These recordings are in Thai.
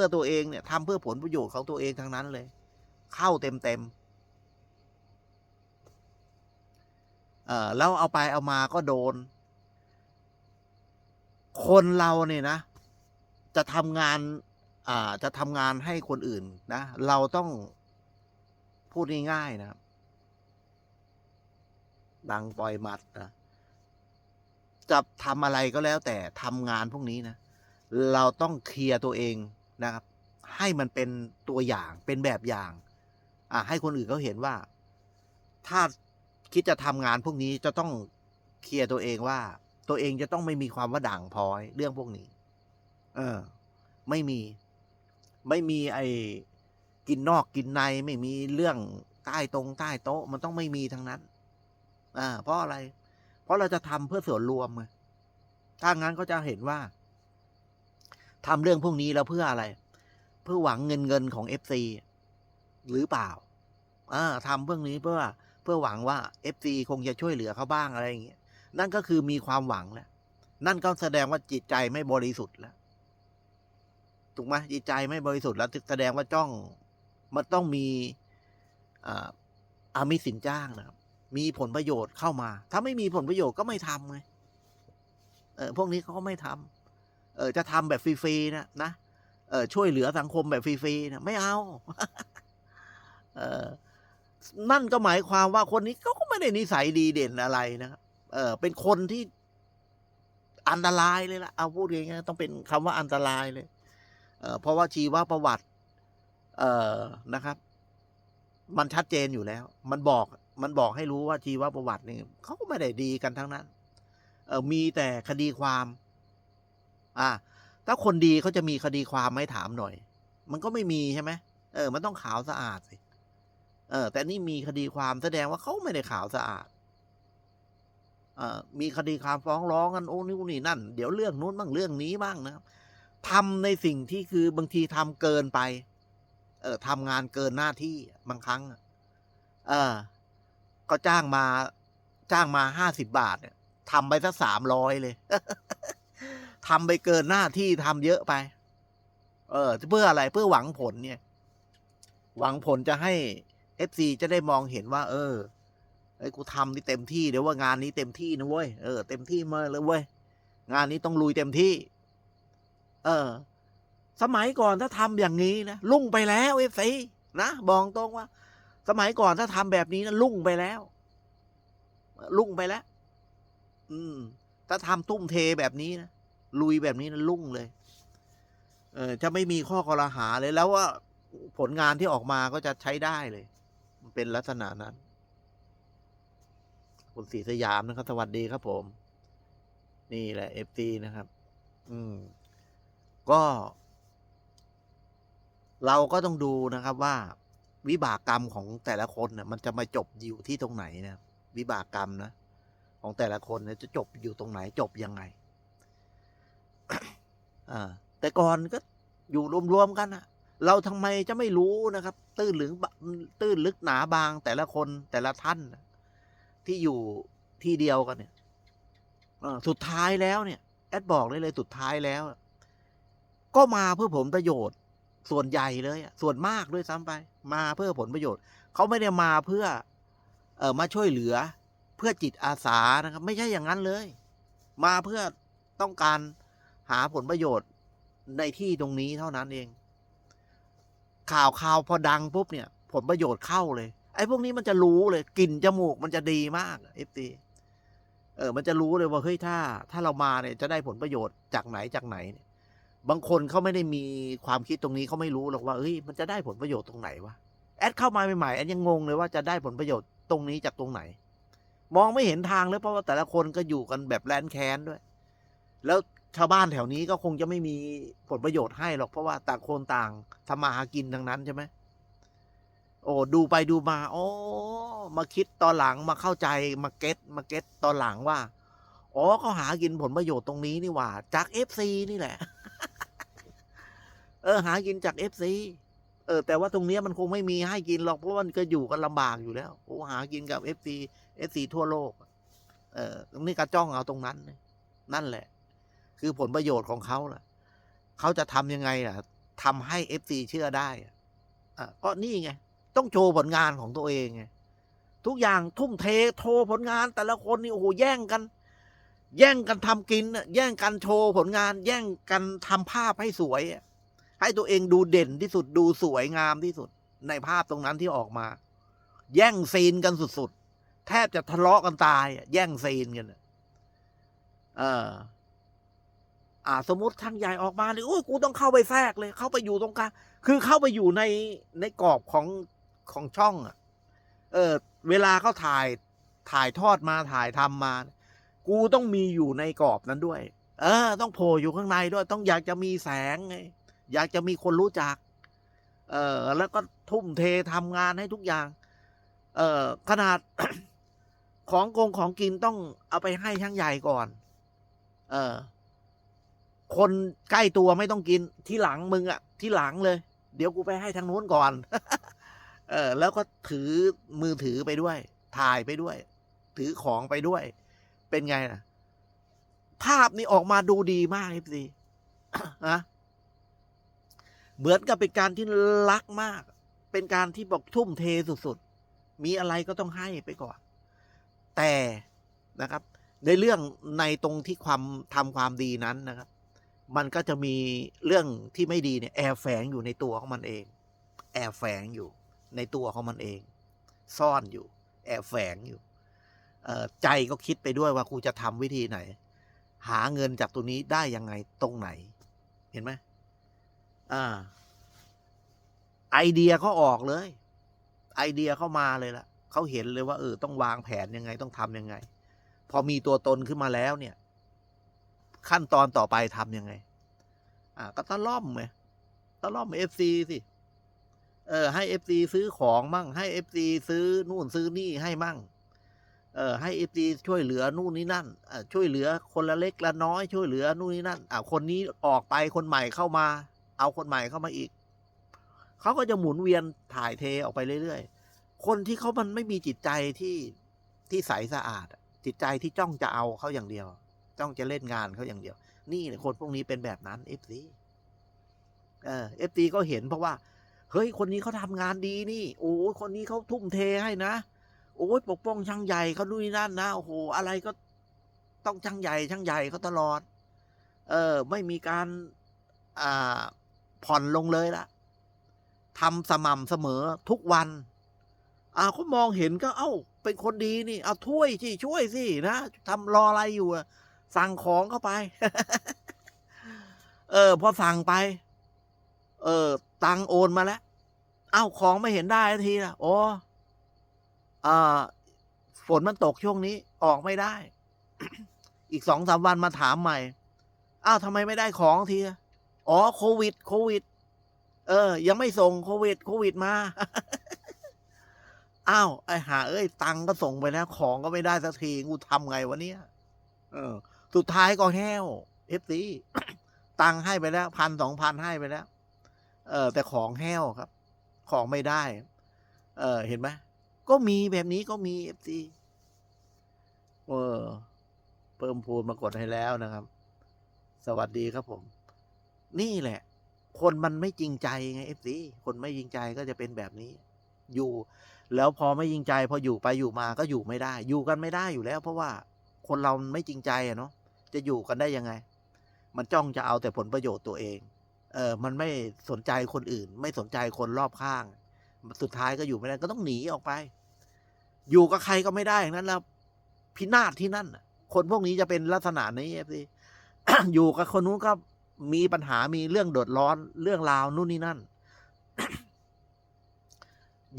พื่อตัวเองเนี่ยทำเพื่อผลประโยชน์ของตัวเองทั้งนั้นเลย เข้าเต็มเต็มๆเออแล้วเอาไปเอามาก็โดน คนเราเนี่ยนะ จะทำงานอ่าจะทำงานให้คนอื่นนะ เราต้องพูดง่ายๆนะครับดังปล่อยหมัดนะจะทำอะไรก็แล้วแต่ทำงานพวกนี้นะ เราต้องเคลียร์ตัวเอง นะครับ ให้มันเป็นตัวอย่างเป็นแบบอย่างอ่าให้คนอื่นเขาเห็นว่า ถ้าคิดจะทำงานพวกนี้จะต้องเคลียร์ตัวเองว่า ตัวเองจะต้องไม่มีความว่าด่างพร้อยเรื่องพวกนี้ เออ ไม่มี ไม่มีไอ้กินนอกกินในไม่มีเรื่องใต้ตรงใต้โต๊ะ มันต้องไม่มีทั้งนั้น อ่า เพราะอะไร เพราะเราจะทำเพื่อส่วนรวมไงถ้างั้นก็จะเห็นว่า ทำเรื่องพวกนี้แล้วเพื่ออะไร เพื่อหวังเงินเงินของเอฟซีหรือเปล่าอ่าทำเรื่องนี้เพื่อเพื่อหวังว่าเอฟซีคงจะช่วยเหลือเขาบ้างอะไรอย่างเงี้ยนั่นก็คือมีความหวังแล้วนั่นก็แสดงว่าจิตใจไม่บริสุทธิ์แล้วถูกไหมจิตใจไม่บริสุทธิ์แล้วแสดงว่าจ้องมันต้องมีอ่าอามิสินจ้างนะครับ มีผลประโยชน์เข้ามา ถ้าไม่มีผลประโยชน์ก็ไม่ทำไงเออพวกนี้เขาก็ไม่ทำ เออจะทำแบบฟรีๆนะนะเออช่วยเหลือสังคมแบบฟรีๆนะไม่เอาเออนั่นก็หมายความว่าคนนี้เขาก็ไม่ได้นิสัยดีเด่นอะไรนะครับเออเป็นคนที่อันตรายเลยล่ะเอาพูดง่ายๆต้องเป็นคำว่าอันตรายเลย เออเพราะว่าชีวประวัติ เออนะครับ มันชัดเจนอยู่แล้ว มันบอกมันบอกให้รู้ว่าชีวประวัตินี่เขาก็ไม่ได้ดีกันทั้งนั้น เออมีแต่คดีความ อ่า ถ้าคนดีเขาจะมีคดีความไหมถามหน่อย มันก็ไม่มีใช่ไหมเออ มันต้องขาวสะอาดสิ เออ แต่นี่มีคดีความแสดงว่าเขาไม่ได้ขาวสะอาด เออมีคดีความฟ้องร้องกันโอ้นี่นี่นั่น เดี๋ยวเรื่องนู้นบ้างเรื่องนี้บ้างนะครับทำในสิ่งที่คือบางทีทำเกินไป เออทำงานเกินหน้าที่บางครั้ง เออ ก็จ้างมา จ้างมาห้าสิบบาทเนี่ยทำไปสักสามร้อยเลย ทำไปเกินหน้าที่ทำเยอะไป เออ เพื่ออะไรเพื่อหวังผลเนี่ย หวังผลจะให้เอฟซีจะได้มองเห็นว่า เออไอ้กูทำนี่เต็มที่เดี๋ยวว่างานนี้เต็มที่นะเว้ยเออเต็มที่มาเลยเว้ยงานนี้ต้องลุยเต็มที่ เออ สมัยก่อนถ้าทำอย่างนี้นะลุ่งไปแล้วเอฟซีนะบอกตรงว่า สมัยก่อนถ้าทำแบบนี้นะลุ่งไปแล้ว ลุ่งไปแล้ว อืม ถ้าทำตุ้มเทแบบนี้นะ ลุยแบบนี้นะลุ่งเลย เออจะไม่มีข้อกลาหาเลยแล้วว่าผลงานที่ออกมาก็จะใช้ได้เลย มันเป็นลักษณะนั้น คุณศรีสยามนะครับ สวัสดีครับผม นี่แหละเอฟซีนะครับ อืม ก็ เราก็ต้องดูนะครับว่า วิบากกรรมของแต่ละคนเนี่ยมันจะมาจบอยู่ที่ตรงไหนนะ วิบากกรรมนะ ของแต่ละคนนี่ยจะจบอยู่ตรงไหนจบยังไง อ่าแต่ก่อนก็อยู่รวมๆกันอะเราทำไมจะไม่รู้นะครับ ตื้นหรือตื้นลึกหนาบางแต่ละคนแต่ละท่าน ที่อยู่ที่เดียวกันเนี่ยสุดท้ายแล้วเนี่ย แอดบอกเลยเลยสุดท้ายแล้ว ก็มาเพื่อผลประโยชน์ ส่วนใหญ่เลยส่วนมากด้วยซ้ำไป มาเพื่อผลประโยชน์ เขาไม่ได้มาเพื่อ เออมาช่วยเหลือ เพื่อจิตอาสานะครับ ไม่ใช่อย่างนั้นเลย มาเพื่อต้องการ หาผลประโยชน์ในที่ตรงนี้เท่านั้นเอง ข่าวข่าวพอดังปุ๊บเนี่ย ผลประโยชน์เข้าเลย ไอ้พวกนี้มันจะรู้เลยกลิ่นจมูกมันจะดีมากเอฟตีเออ มันจะรู้เลยว่าเฮ้ยถ้า ถ้าเรามาเนี่ยจะได้ผลประโยชน์จากไหนจากไหนเนี่ยบางคนเขาไม่ได้มีความคิดตรงนี้เขาไม่รู้หรอกว่าเฮ้ยมันจะได้ผลประโยชน์ตรงไหนวะแอดเข้ามาใหม่ๆแอดยังงงเลยว่าจะได้ผลประโยชน์ตรงนี้จากตรงไหน มองไม่เห็นทางเลยเพราะว่าแต่ละคนก็อยู่กันแบบแรนแค้นด้วย แล้ว ชาวบ้านแถวนี้ก็คงจะไม่มีผลประโยชน์ให้หรอกเพราะว่าต่างคนต่างทำมาหากินทั้งนั้นใช่ไหมโอ้ดูไปดูมาโอ้มาคิดตอนหลังมาเข้าใจมาเก็ตมาเก็ตตอนหลังว่าอ๋อเขาหากินผลประโยชน์ตรงนี้นี่หว่า จากเอฟซีนี่แหละ เออ หากินจากเอฟซีเออแต่ว่าตรงนี้มันคงไม่มีให้กินหรอกเพราะมันก็อยู่กันลำบากอยู่แล้วโอ้หากินกับเอฟซีเอฟซีทั่วโลก เออตรงนี้กระจ้องเอาตรงนั้นนั่นแหละ คือผลประโยชน์ของเขาล่ะ เขาจะทำยังไงล่ะทำให้เอฟซีเชื่อได้อะก็นี่ไง ต้องโชว์ผลงานของตัวเองไงทุกอย่างทุ่มเทโชว์ผลงาน แต่ละคนนี่โอ้โหแย่งกัน แย่งกันทำกิน แย่งกันโชว์ผลงาน แย่งกันทำภาพให้สวย ให้ตัวเองดูเด่นที่สุดดูสวยงามที่สุด ในภาพตรงนั้นที่ออกมา แย่งซีนกันสุดๆแทบจะทะเลาะกันตาย แย่งซีนกันอะเออ อ่าสมมติทางใหญ่ออกมาเลยโอ้ยกูต้องเข้าไปแทรกเลย เข้าไปอยู่ตรงกลางคือเข้าไปอยู่ในในกรอบของของช่องอะเออเวลาเขาถ่ายถ่ายทอดมาถ่ายทำมา กูต้องมีอยู่ในกรอบนั้นด้วย เออ ต้องโผล่อยู่ข้างในด้วย ต้องอยากจะมีแสงไงอยากจะมีคนรู้จัก เออแล้วก็ทุ่มเททำงานให้ทุกอย่าง เออขนาดของกงของกินต้องเอาไปให้ช่างใหญ่ก่อน เออ คนใกล้ตัวไม่ต้องกินที่หลังมึงอะที่หลังเลย เดี๋ยวกูไปให้ทางนู้นก่อน เออ แล้วก็ถือมือถือไปด้วย ถ่ายไปด้วย ถือของไปด้วย เป็นไงนะภาพนี้ออกมาดูดีมากเอฟซีนะเหมือนกับเป็นการที่รักมาก เป็นการที่บอกทุ่มเทสุดๆ มีอะไรก็ต้องให้ไปก่อน แต่นะครับ ในเรื่องในตรงที่ความทำความดีนั้นนะครับ มันก็จะมีเรื่องที่ไม่ดีเนี่ยแอบแฝงอยู่ในตัวของมันเอง แอบแฝงอยู่ในตัวของมันเอง ซ่อนอยู่ แอบแฝงอยู่ใจก็คิดไปด้วยว่ากูจะทำวิธีไหน หาเงินจากตัวนี้ได้ยังไงตรงไหน เห็นไหมอ่า ไอเดียเขาออกเลย ไอเดียเข้ามาเลยล่ะเขาเห็นเลยว่าเออต้องวางแผนยังไงต้องทำยังไง พอมีตัวตนขึ้นมาแล้วเนี่ย ขั้นตอนต่อไปทำยังไง อ่า ก็ตะล่อมไงตะล่อมเอฟซีสิ เออ ให้เอฟซีซื้อของมั่ง ให้เอฟซีซื้อนู่นซื้อนี่ให้มั่ง เออ ให้เอฟซีช่วยเหลือนู่นนี่นั่นอ่าช่วยเหลือคนละเล็กละน้อยช่วยเหลือนู่นนี่นั่น อ่าคนนี้ออกไปคนใหม่เข้ามา เอาคนใหม่เข้ามาอีก เขาก็จะหมุนเวียนถ่ายเทออกไปเรื่อยๆ คนที่เขามันไม่มีจิตใจที่ที่ใสสะอาด จิตใจที่จ้องจะเอาเขาอย่างเดียว จ้องจะเล่นงานเขาอย่างเดียว นี่คนพวกนี้เป็นแบบนั้นเอฟซีเออเอฟซีก็เห็นเพราะว่า เฮ้ย คนนี้เขาทำงานดีนี่ โอ้คนนี้เขาทุ่มเทให้นะ โอ้ยปกป้องช่างใหญ่เขาดูนนนั่นนะ โอ้โห อะไรก็ต้องช่างใหญ่ช่างใหญ่เขาตลอด เออ ไม่มีการอ่าผ่อนลงเลยละทำสม่ำเสมอทุกวัน อ่าเขามองเห็นก็ เอ้า เป็นคนดีนี่ เอาถ้วยสิช่วยสินะทำรออะไรอยู่อะ สั่งของเข้าไป เออ พอสั่งไป เออ ตังโอนมาแล้ว เอ้าของไม่เห็นได้ทีละโอ้อ่าฝนมันตกช่วงนี้ ออกไม่ได้ อีกสองสามวันมาถามใหม่ อ้าวทำไมไม่ได้ของทีอะอ๋อ โควิด โควิด เออ ยังไม่ส่งโควิด โควิดมา อ้าว ไอหา เอ้ย ตังก็ส่งไปแล้ว ของก็ไม่ได้สักที กูทำไงวะเนี่ย เออ สุดท้ายก็แห้วเอฟซีตังค์ให้ไปแล้วพันสองพันให้ไปแล้ว เออแต่ของแห้วครับ ของไม่ได้ เออเห็นไหมก็มีแบบนี้ก็มีเอฟซีเออเพิ่มพูนมากดให้แล้วนะครับ สวัสดีครับผม นี่แหละ คนมันไม่จริงใจไงเอฟซีคนไม่จริงใจก็จะเป็นแบบนี้ อยู่ แล้วพอไม่จริงใจ พออยู่ไปอยู่มาก็อยู่ไม่ได้ อยู่กันไม่ได้อยู่แล้ว เพราะว่าคนเราไม่จริงใจอะเนาะ จะอยู่กันได้ยังไง มันจ้องจะเอาแต่ผลประโยชน์ตัวเอง เออ มันไม่สนใจคนอื่น ไม่สนใจคนรอบข้าง สุดท้ายก็อยู่ไม่ได้ก็ต้องหนีออกไป อยู่กับใครก็ไม่ได้อย่างนั้นแล้วพินาศที่นั่นคนพวกนี้จะเป็นลักษณะนี้สิอยู่กับคนนู้นก็มีปัญหามีเรื่องเดือดร้อนเรื่องราวนู่นนี่นั่น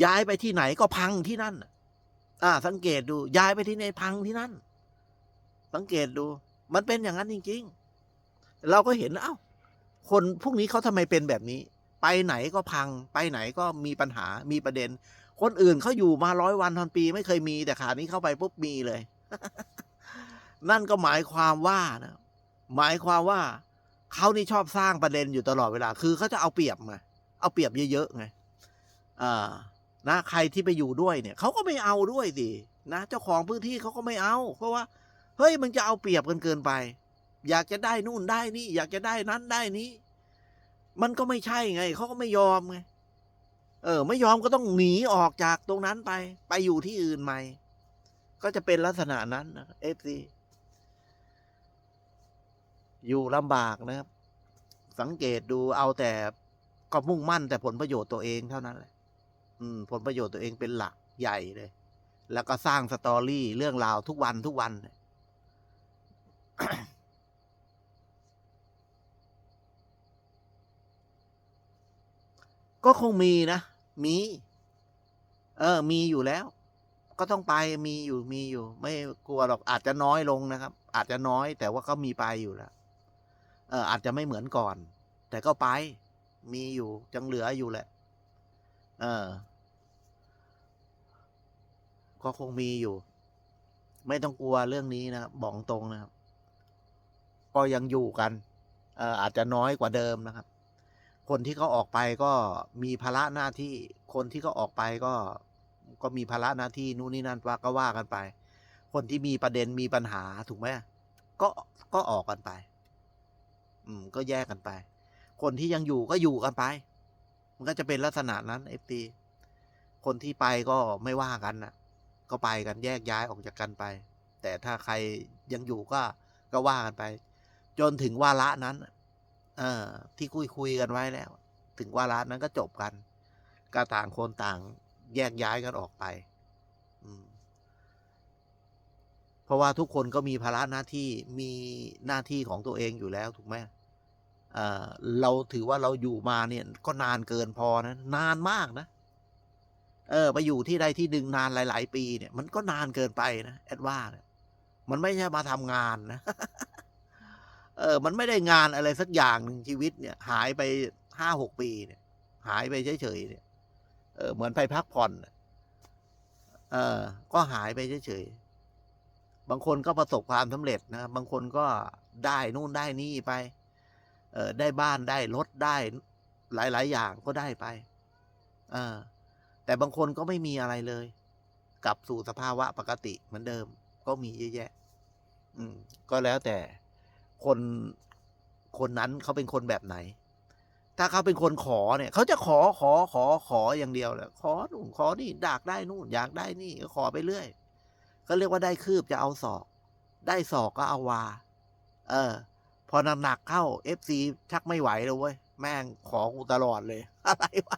ย้ายไปที่ไหนก็พังที่นั่นอ่า สังเกตดู ย้ายไปที่ไหนพังที่นั่น สังเกตดู มันเป็นอย่างนั้นจริง ๆ เราก็เห็นแล้วเอ้า คนพวกนี้เขาทำไมเป็นแบบนี้ ไปไหนก็พัง ไปไหนก็มีปัญหา มีประเด็น คนอื่นเขาอยู่มาร้อยวันพันปีไม่เคยมีแต่ขานี้เข้าไปปุ๊บมีเลย นั่นก็หมายความว่านะหมายความว่าเขานี่ชอบสร้างประเด็นอยู่ตลอดเวลา คือเขาจะเอาเปรียบไงเอาเปรียบเยอะๆไงอ่านะ ใครที่ไปอยู่ด้วยเนี่ยเขาก็ไม่เอาด้วยสินะ เจ้าของพื้นที่เขาก็ไม่เอา เพราะว่า เฮ้ยมันจะเอาเปรียบกันเกินไป อยากจะได้นู่นได้นี่ อยากจะได้นั้นได้นี้ มันก็ไม่ใช่ไงเขาก็ไม่ยอมไงเออ ไม่ยอมก็ต้องหนีออกจากตรงนั้นไป ไปอยู่ที่อื่นใหม่ ก็จะเป็นลักษณะนั้นนะเอฟซีอยู่ลำบากนะครับ สังเกตดูเอาแต่ก็มุ่งมั่นแต่ผลประโยชน์ตัวเองเท่านั้นแหละอืม ผลประโยชน์ตัวเองเป็นหลักใหญ่เลย แล้วก็สร้างสตอรี่เรื่องราวทุกวันทุกวันเก็คงมีนะ มี เออ มีอยู่แล้ว ก็ต้องไปมีอยู่มีอยู่ ไม่กลัวหรอกอาจจะน้อยลงนะครับ อาจจะน้อยแต่ว่าก็มีไปอยู่แล้วเอออาจจะไม่เหมือนก่อน แต่ก็ไป มีอยู่จังเหลืออยู่แหละ เออ ก็คงมีอยู่ ไม่ต้องกลัวเรื่องนี้นะครับบอกตรงนะครับ ก็ยังอยู่กันเอออาจจะน้อยกว่าเดิมนะครับ คนที่เขาออกไปก็มีภาระหน้าที่ คนที่เขาออกไปก็ก็มีภาระหน้าที่นู่นนี่นั่นว่าก็ว่ากันไป คนที่มีประเด็นมีปัญหาถูกไหมก็ก็ออกกันไป อืม ก็แยกกันไป คนที่ยังอยู่ก็อยู่กันไป มันก็จะเป็นลักษณะนั้นเอฟตีคนที่ไปก็ไม่ว่ากันนะก็ไปกันแยกย้ายออกจากกันไป แต่ถ้าใครยังอยู่ก็ก็ว่ากันไป จนถึงวาระนั้นเออที่คุยคุยกันไว้แล้ว ถึงวาระนั้นก็จบกันก็ต่างคนต่างแยกย้ายกันออกไปอืมเพราะว่าทุกคนก็มีภาระหน้าที่มีหน้าที่ของตัวเองอยู่แล้วถูกไหมเออเราถือว่าเราอยู่มาเนี่ย ก็นานเกินพอนะ นานมากนะ เออ ไปอยู่ที่ใดที่หนึ่งนานหลาย ๆ ปีเนี่ย มันก็นานเกินไปนะแอดว่าเนี่ยมันไม่ใช่มาทำงานนะ เออมันไม่ได้งานอะไรสักอย่างหนึ่งชีวิตเนี่ย หายไปห้าหกปีเนี่ย หายไปเฉยๆเนี่ยเออเหมือนไปพักผ่อนน่ะเออก็หายไปเฉยๆบางคนก็ประสบความสำเร็จนะบางคนก็ได้นู่นได้นี่ไป เออได้บ้านได้รถได้หลาย ๆ อย่างก็ได้ไป เออ แต่บางคนก็ไม่มีอะไรเลยกลับสู่สภาวะปกติเหมือนเดิม ก็มีเยอะแยะ อืม ก็แล้วแต่ คนคนนั้นเขาเป็นคนแบบไหน ถ้าเขาเป็นคนขอเนี่ยเขาจะขอขอขอขออย่างเดียวแหละขอนู่นขอนี่อยากได้นู่นอยากได้นี่ก็ขอไปเรื่อยก็เรียกว่าได้คืบจะเอาศอก ได้ศอกก็เอาวา เออ พอหนักๆเข้าเอฟซีชักไม่ไหวแล้วเว้ยแม่งขอกูตลอดเลย อะไรวะ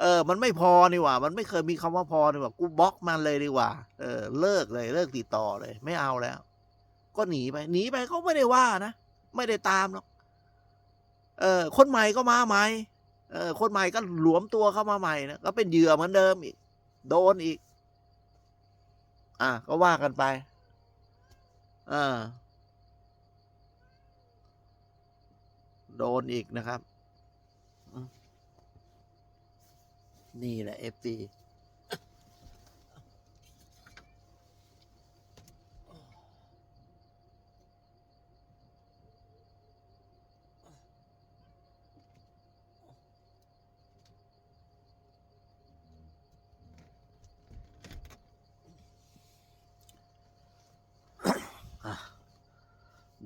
เออ มันไม่พอนี่หว่า มันไม่เคยมีคำว่าพอนี่หว่า กูบล็อกมันเลยดีกว่า เออ เลิกเลย เลิกติดต่อเลย ไม่เอาแล้ว ก็หนีไป หนีไปเขาไม่ได้ว่านะ ไม่ได้ตามหรอก เออ คนใหม่ก็มาใหม่ เออ คนใหม่ก็หลวมตัวเข้ามาใหม่นะก็เป็นเหยื่อเหมือนเดิมอีก โดนอีก อะ ก็ว่ากันไป เออ โดนอีกนะครับ นี่แหละเอฟซี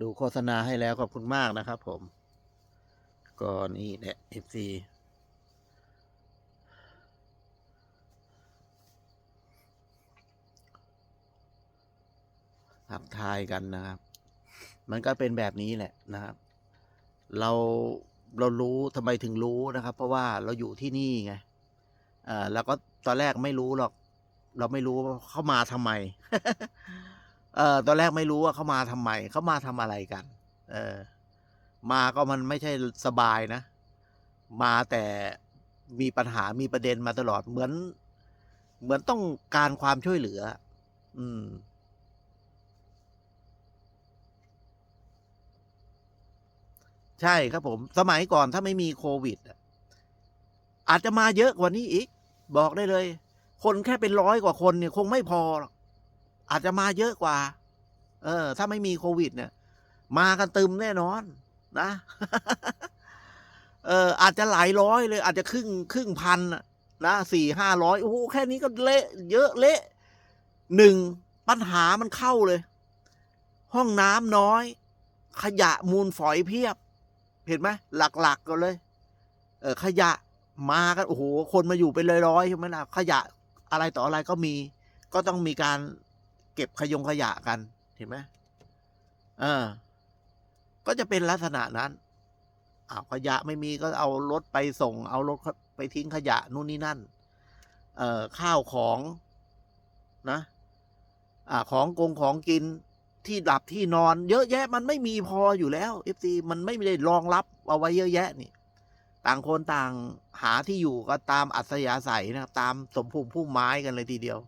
ดูโฆษณาให้แล้วขอบคุณมากนะครับผม ก็นี่แหละเอฟซีทักทายกันนะครับ มันก็เป็นแบบนี้แหละนะครับ เราเรารู้ทำไมถึงรู้นะครับ เพราะว่าเราอยู่ที่นี่ไงอ่าแล้วก็ตอนแรกไม่รู้หรอก เราไม่รู้ว่าเข้ามาทำไม เออตอนแรกไม่รู้ว่าเขามาทำไมเขามาทำอะไรกัน เออ มาก็มันไม่ใช่สบายนะ มาแต่มีปัญหามีประเด็นมาตลอดเหมือน เหมือนต้องการความช่วยเหลือ อืมใช่ครับผม สมัยก่อนถ้าไม่มีโควิดอะอาจจะมาเยอะกว่านี้อีก บอกได้เลย คนแค่เป็นร้อยกว่าคนเนี่ย คงไม่พอหรอก อาจจะมาเยอะกว่า เออ ถ้าไม่มีโควิด เนี่ย มากันตึมแน่นอน นะ เออ อาจจะหลายร้อยเลย อาจจะครึ่งครึ่งพันนะสี่ห้าร้อยโอ้โหแค่นี้ก็เละเยอะเละหนึ่งปัญหามันเข้าเลย ห้องน้ำน้อย ขยะมูลฝอยเพียบ เห็นไหมหลักๆก็เลย เออขยะมากันโอ้โหคนมาอยู่เป็นร้อยๆใช่ไหมล่ะขยะอะไรต่ออะไรก็มี ก็ต้องมีการ เก็บขยงขยะกันเห็นไหมเออ ก็จะเป็นลักษณะนั้นอาขยะไม่มีก็เอารถไปส่ง เอารถไปทิ้งขยะนู่นนี่นั่น เอ่อข้าวของนะ อ่าของกงของกินที่หลับที่นอน เยอะแยะมันไม่มีพออยู่แล้วเอฟซีมันไม่ได้รองรับเอาไว้เยอะแยะนี่ ต่างคนต่างหาที่อยู่ก็ตามอัธยาศัยนะครับตามสมภูมิพุ่มไม้กันเลยทีเดียว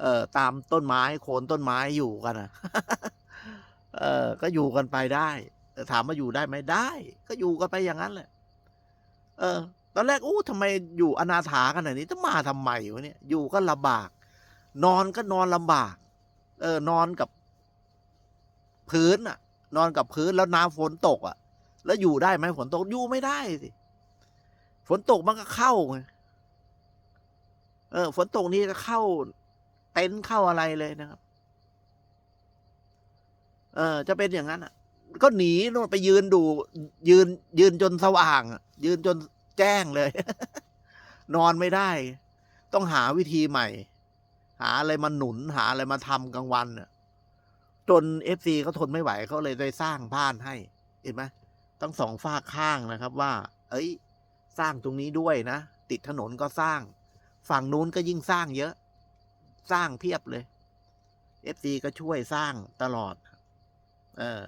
เอ่อตามต้นไม้โคนต้นไม้อยู่กันนะเออก็อยู่กันไปได้ถามว่าอยู่ได้ไหมได้ ก็อยู่กันไปอย่างนั้นแหละ เออ ตอนแรกอู้ทำไมอยู่อนาถาขนาดนี้จะมาทำไมวะเนี่ย อยู่ก็ลำบาก นอนก็นอนลำบาก เออ นอนกับ พื้นอะ นอนกับพื้นแล้วน้ำฝนตก อะ แล้วอยู่ได้ไหมฝนตกอยู่ไม่ได้สิฝนตกมันก็เข้าไงเออ ฝนตกนี่ก็เข้า เต็นท์เข้าอะไรเลยนะครับ เออ จะเป็นอย่างนั้นอะ ก็หนีโน่นไปยืนดู ยืน ยืนจนสว่างอะยืนจนแจ้งเลย นอนไม่ได้ ต้องหาวิธีใหม่ หาอะไรมาหนุน หาอะไรมาทำกลางวันน่ะจนเอฟซีเขาทนไม่ไหวเขาเลยได้สร้างบ้านให้ เห็นไหมทั้งสองฝากข้างนะครับว่า เอ้ย สร้างตรงนี้ด้วยนะ ติดถนนก็สร้าง ฝั่งนู้นก็ยิ่งสร้างเยอะ สร้างเพียบเลยเอฟซีก็ช่วยสร้างตลอด เออ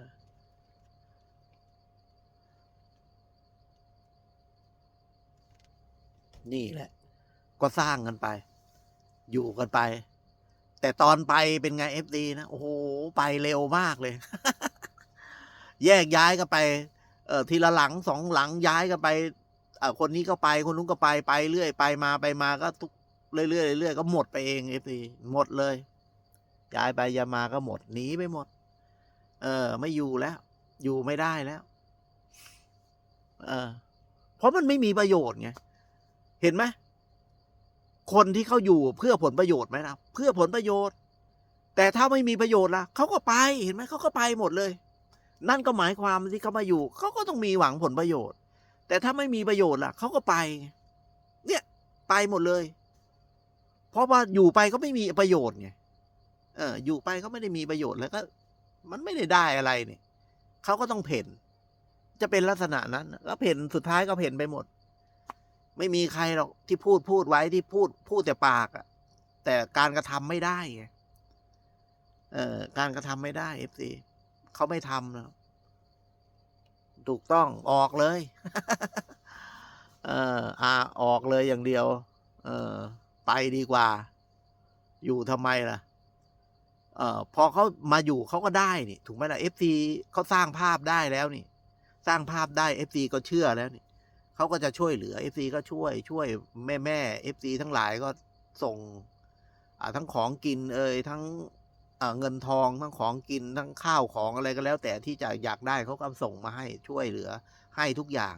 นี่แหละ ก็สร้างกันไป อยู่กันไป แต่ตอนไปเป็นไงเอฟดีนะ โอ้โห ไปเร็วมากเลย แยกย้ายกันไป เออทีละหลังสองหลังย้ายกันไป เออคนนี้ก็ไป คนนู้นก็ไป ไปเรื่อย ไปมาไปมาก็ทุก เรื่อยๆเรื่อยๆก็หมดไปเองเอฟดีหมดเลยย้ายไปย้ายมาก็หมดหนีไปหมด เออ ไม่อยู่แล้ว อยู่ไม่ได้แล้ว เออ เพราะมันไม่มีประโยชน์ไงเห็นไหมคนที่เขาอยู่เพื่อผลประโยชน์ไหมนะเพื่อผลประโยชน์ แต่ถ้าไม่มีประโยชน์ล่ะเขาก็ไปเห็นไหมเขาก็ไปหมดเลย นั่นก็หมายความที่เขามาอยู่เขาก็ต้องมีหวังผลประโยชน์ แต่ถ้าไม่มีประโยชน์ล่ะเขาก็ไป เนี่ย ไปหมดเลย เพราะว่าอยู่ไปก็ไม่มีประโยชน์ไงเออ อยู่ไปก็ไม่ได้มีประโยชน์แล้วก็ มันไม่ได้ได้อะไรเนี่ยเขาก็ต้องเพ่นจะเป็นลักษณะนั้นก็เพ่นสุดท้ายก็เพ่นไปหมด ไม่มีใครหรอกที่พูดพูดไว้ที่พูดพูดแต่ปากอะแต่การกระทำไม่ได้ไงเอ่อการกระทำไม่ได้เอฟซีเขาไม่ทำนะถูกต้องออกเลย เอออาออกเลยอย่างเดียว เออ ไปดีกว่า อยู่ทำไมล่ะ เอ่อพอเขามาอยู่เขาก็ได้นี่ ถูกไหมล่ะเอฟซีเขาสร้างภาพได้แล้วนี่ สร้างภาพได้เอฟซีก็เชื่อแล้วนี่เขาก็จะช่วยเหลือเอฟซีก็ช่วย ช่วยแม่แม่เอฟซีทั้งหลายก็ส่งทั้งของกิน เอ่ยทั้งเงินทองทั้งของกินทั้งข้าวของอะไรก็แล้ว แต่ที่จะอยากได้เขาก็ส่งมาให้ช่วยเหลือ ให้ทุกอย่าง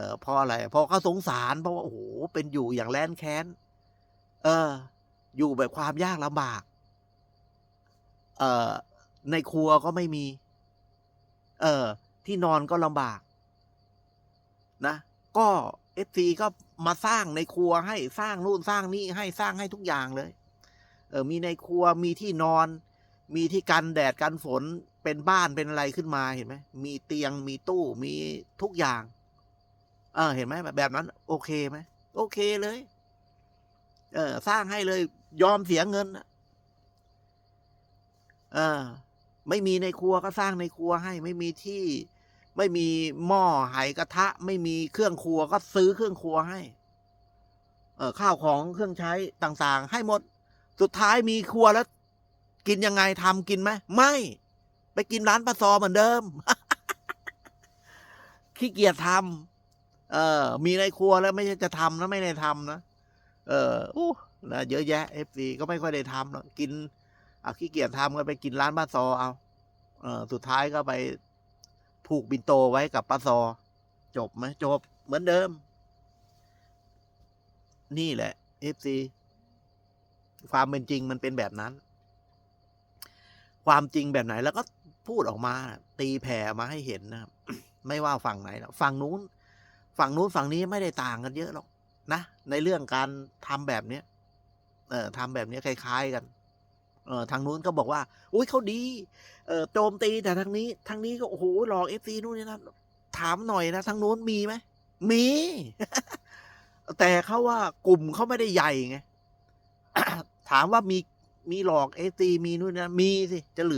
อ่อเพราะอะไรเพราะเขาสงสาร เพราะว่าโอ้โหเป็นอยู่อย่างแร้นแค้น เออ อยู่แบบความยากลำบาก เออในครัวก็ไม่มี เออ ที่นอนก็ลำบาก นะ ก็เอฟซีก็มาสร้างในครัวให้สร้างนู่นสร้างนี่ให้สร้างให้ทุกอย่างเลย เออ มีในครัวมีที่นอน มีที่กันแดดกันฝนเป็นบ้านเป็นอะไรขึ้นมาเห็นไหมมีเตียงมีตู้มีทุกอย่าง เออเห็นไหมแบบนั้น โอเคไหมโอเคเลย เออ สร้างให้เลย ยอมเสียเงินเออ ไม่มีในครัวก็สร้างในครัวให้ ไม่มีที่ ไม่มีหม้อไหกระทะ ไม่มีเครื่องครัวก็ซื้อเครื่องครัวให้ เออข้าวของเครื่องใช้ต่างๆ ให้หมด สุดท้ายมีครัวแล้ว กินยังไงทำกินไหมไม่ ไปกินร้านปลาซอเหมือนเดิมขี้เกียจทำ เออ มีในครัวแล้วไม่ใช่จะทำนะไม่ได้ทำนะเอออู้นะเยอะแยะเอฟซีก็ไม่ค่อยได้ทำหรอกกินอะขี้เกียจทำก็ไปกินร้านปลาซอเอาเออสุดท้ายก็ไปผูกบินโตไว้กับปลาซอ จบไหมจบเหมือนเดิม นี่แหละเอฟซีความเป็นจริงมันเป็นแบบนั้น ความจริงแบบไหนแล้วก็พูดออกมา ตีแผ่มาให้เห็นนะครับไม่ว่าฝั่งไหนหรอกฝั่งนู้น ฝั่งนู้นฝั่งนี้ไม่ได้ต่างกันเยอะหรอกนะ ในเรื่องการทำแบบเนี้ยเออทำแบบเนี้ยคล้ายๆกัน เออทางนู้นก็บอกว่า อุ้ยเขาดี เออโจมตีแต่ทางนี้ ทางนี้ก็โอ้โหหลอกเอฟซีนู่นนี่นั่นถามหน่อยนะทางนู้นมีไหมมี แต่เขาว่ากลุ่มเขาไม่ได้ใหญ่ไงถามว่ามีมีหลอกเอฟซีมีนู่นนะมีสิจะเหลือ